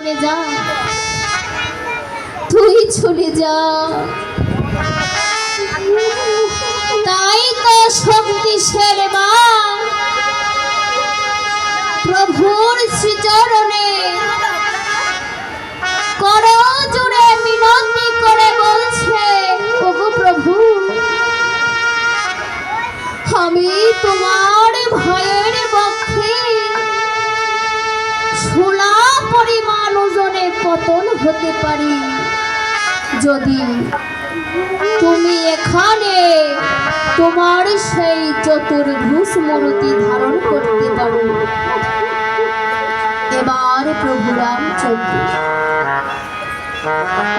চলে যা। তুই চলে যা। তাই তো শক্তি মা প্রভুর শ্রীচরণে কর জুড়ে মিনতি করে বলছে, ওগো প্রভু, আমি তোমার ভয়ের পক্ষে ছোলা পরিমাণ ওজনে পতন হতে পারি। যদি তুমি এখানে তোমার সেই চতুর্ভুজ মূর্তি ধারণ করতে পারো। এবার প্রভু রামচন্দ্র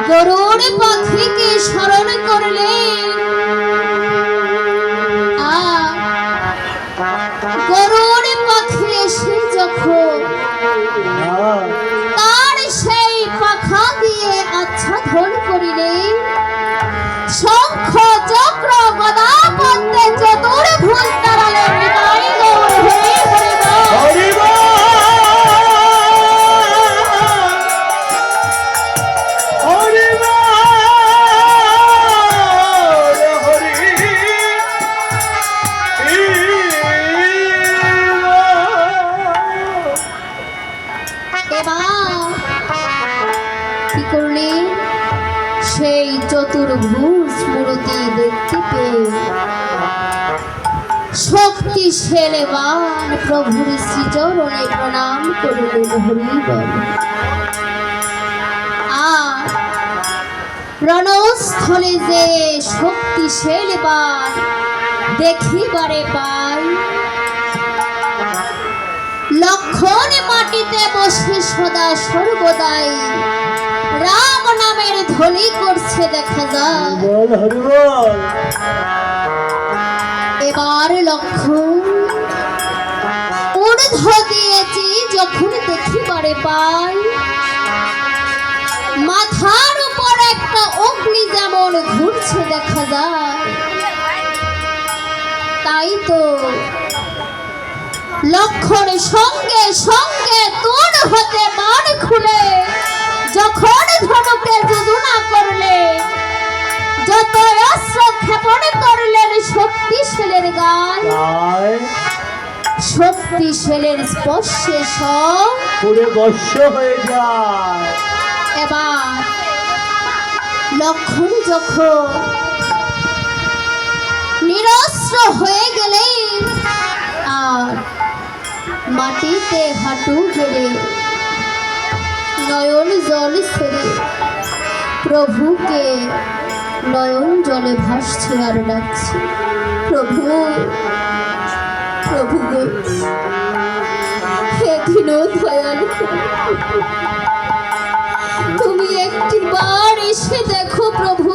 গরুর পাখিকে স্মরণ করলে গরুর পাখি এসে যখন সেই পাখা দিয়ে আচ্ছাদন করিলে শঙ্খ চক্র গদা পদ্মে চতুর্ভুজ করলে সেই চতুর্ভুজ মূর্তি দেখতে পেয়ে শক্তিশালীবান প্রভুর শ্রীচরণে প্রণাম করলেন হরিবল। আর রণস্থলে যে শক্তিশালীবান দেখিবারে পায় লক্ষণ মাটিতে বসে সদা সর্বদাই নামের করছে দেখা যায় এবার লক্ষণ ঊর্ধ্ব দিয়েছি যখন দেখিবারে পাই। মাথার উপর একটা অগ্নি যেমন ঘুরছে দেখা যায় তাই তো লক্ষণ সঙ্গে সঙ্গে তোর হতে মান খুলে। শক্তিশালের স্পর্শে সব পুরে বর্ষ হয়ে যায়। এবার লক্ষণ যখন নিরস্ত্র হয়ে গেলে আর মাটিতে হাঁটু গেড়ে নয়ন জল ছেড়ে প্রভুকে নয়ন জলে ভাসছে আর ডাকছে প্রভু প্রভু তুমি একটি বার এসে দেখো প্রভু।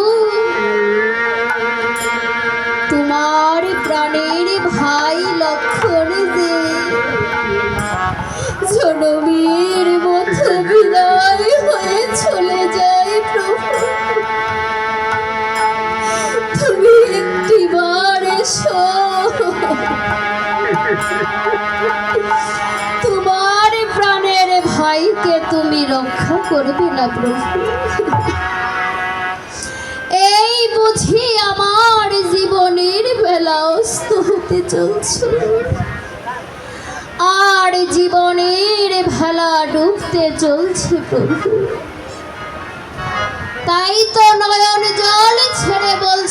তোমার প্রাণের ভাই লক্ষণ যে। জনবীর ভাইকে তুমি রক্ষা করবে না, প্রভু। এই বুঝি আমার জীবনের বেলা অস্ত হতে চলছে। আর জীবনের ভেলা ডুবতে চলছে, প্রভু। তাই তো নয়ন জল ছেড়ে বলছে